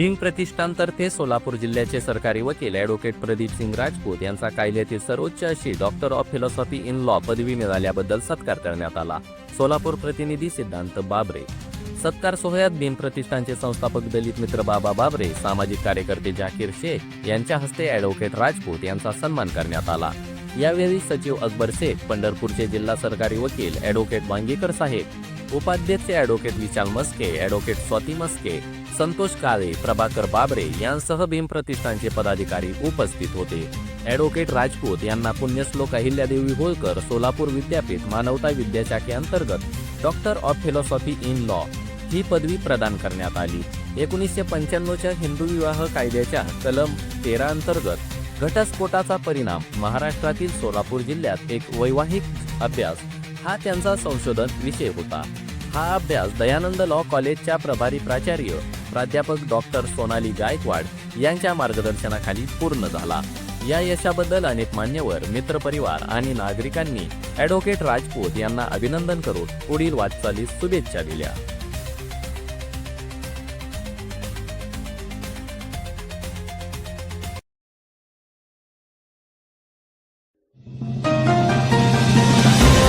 भिंग प्रतिष्ठानतर्फे सोलापूर जिल्ह्याचे सरकारी वकील ॲडव्होकेट प्रदीप सिंग राजपूत यांचा कायद्यातील सर्वोच्च अशी doctor of philosophy in law पदवी मिळाल्याबद्दल सत्कार करण्यात आला. सोलापूर प्रतिनिधी सिद्धांत बाबरे. सत्कार सोहळ्यात भीम प्रतिष्ठानचे संस्थापक दलित मित्र बाबा बाबरे सामाजिक कार्यकर्ते जाकीर शेख यांच्या हस्ते ॲडव्होकेट राजपूत यांचा सन्मान करण्यात आला. यावेळी सचिव अकबर शेख पंढरपूरचे जिल्हा सरकारी वकील ॲडव्होकेट वांगीकर साहेब उपाध्यक्ष ॲडव्होकेट विशाल मस्के ॲडव्होकेट स्वाती मस्के संतोष काळे प्रभाकर बाबरे यांसह भीम प्रतिष्ठानचे पदाधिकारी उपस्थित होते. ॲडव्होकेट राजपूत यांना पुण्यश्लोक अहिल्यादेवी होळकर सोलापूर विद्यापीठ मानवता विद्याशाखेअंतर्गत doctor of philosophy in law ही पदवी प्रदान करण्यात आली. एकोणीसशे पंच्याण्णवच्या हिंदू विवाह कायद्याच्या कलम तेरा अंतर्गत घटस्फोटाचा परिणाम महाराष्ट्रातील सोलापूर जिल्ह्यात एक वैवाहिक अभ्यास हा त्यांचा संशोधन विषय होता. हा अभ्यास दयानंद लॉ कॉलेजच्या प्रभारी प्राचार्य प्राध्यापक डॉक्टर सोनाली गायकवाड यांच्या मार्गदर्शनाखाली पूर्ण झाला. या यशाबद्दल अनेक मान्यवर मित्रपरिवार आणि नागरिकांनी ॲडव्होकेट राजपूत यांना अभिनंदन करून पुढील वाटचालीस शुभेच्छा दिल्या.